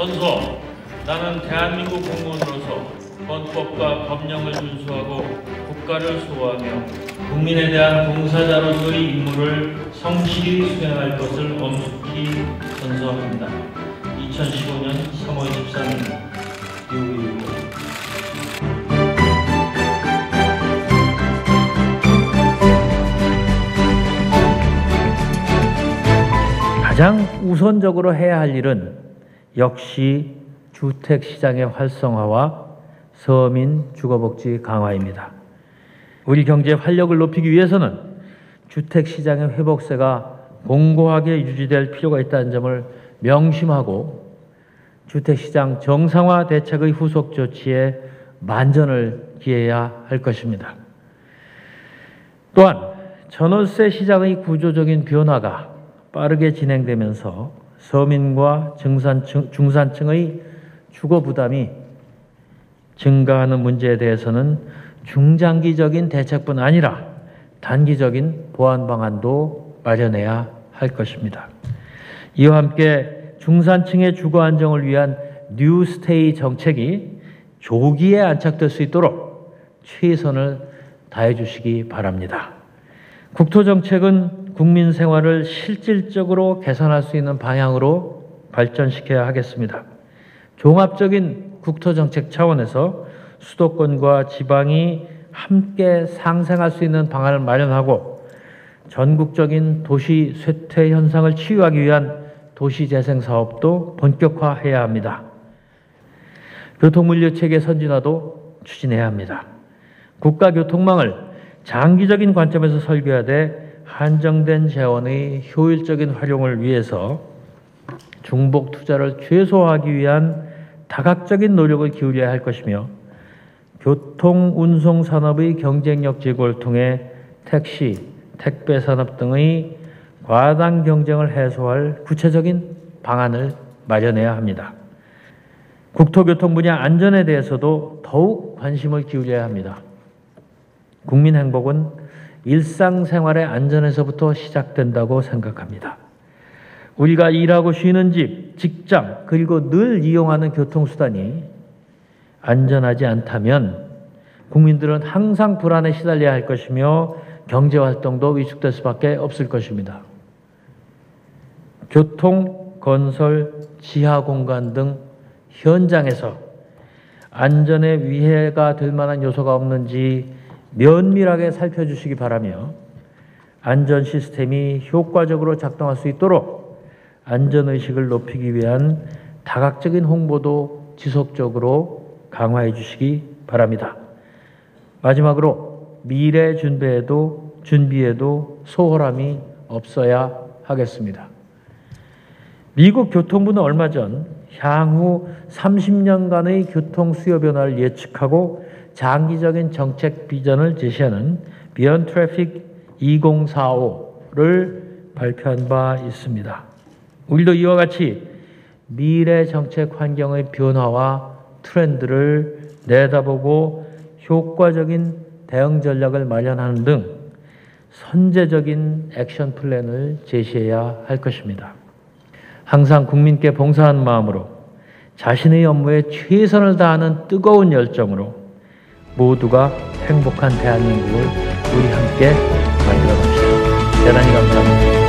나는 대한민국 공무원으로서 헌법과 법령을 준수하고 국가를 수호하며 국민에 대한 봉사자로서의 임무를 성실히 수행할 것을 엄숙히 선서합니다. 2015년 3월 13일 유의고 가장 우선적으로 해야 할 일은 역시 주택 시장의 활성화와 서민 주거복지 강화입니다. 우리 경제의 활력을 높이기 위해서는 주택 시장의 회복세가 공고하게 유지될 필요가 있다는 점을 명심하고 주택 시장 정상화 대책의 후속 조치에 만전을 기해야 할 것입니다. 또한 전월세 시장의 구조적인 변화가 빠르게 진행되면서 서민과 중산층, 중산층의 주거 부담이 증가하는 문제에 대해서는 중장기적인 대책뿐 아니라 단기적인 보완 방안도 마련해야 할 것입니다. 이와 함께 중산층의 주거 안정을 위한 뉴스테이 정책이 조기에 안착될 수 있도록 최선을 다해 주시기 바랍니다. 국토정책은 국민 생활을 실질적으로 개선할 수 있는 방향으로 발전시켜야 하겠습니다. 종합적인 국토정책 차원에서 수도권과 지방이 함께 상생할 수 있는 방안을 마련하고 전국적인 도시 쇠퇴 현상을 치유하기 위한 도시재생 사업도 본격화해야 합니다. 교통물류 체계 선진화도 추진해야 합니다. 국가 교통망을 장기적인 관점에서 설계하되 한정된 재원의 효율적인 활용을 위해서 중복 투자를 최소화하기 위한 다각적인 노력을 기울여야 할 것이며 교통 운송 산업의 경쟁력 제고를 통해 택시, 택배 산업 등의 과당 경쟁을 해소할 구체적인 방안을 마련해야 합니다. 국토교통 분야 안전에 대해서도 더욱 관심을 기울여야 합니다. 국민 행복은 일상생활의 안전에서부터 시작된다고 생각합니다. 우리가 일하고 쉬는 집, 직장, 그리고 늘 이용하는 교통수단이 안전하지 않다면 국민들은 항상 불안에 시달려야 할 것이며 경제활동도 위축될 수밖에 없을 것입니다. 교통, 건설, 지하공간 등 현장에서 안전에 위해가 될 만한 요소가 없는지 면밀하게 살펴주시기 바라며 안전 시스템이 효과적으로 작동할 수 있도록 안전의식을 높이기 위한 다각적인 홍보도 지속적으로 강화해 주시기 바랍니다. 마지막으로 미래 준비에도 준비에도 소홀함이 없어야 하겠습니다. 미국 교통부는 얼마 전 향후 30년간의 교통 수요 변화를 예측하고 장기적인 정책 비전을 제시하는 Beyond Traffic 2045를 발표한 바 있습니다. 우리도 이와 같이 미래 정책 환경의 변화와 트렌드를 내다보고 효과적인 대응 전략을 마련하는 등 선제적인 액션 플랜을 제시해야 할 것입니다. 항상 국민께 봉사한 마음으로 자신의 업무에 최선을 다하는 뜨거운 열정으로 모두가 행복한 대한민국을 우리 함께 만들어 갑시다. 대단히 감사합니다.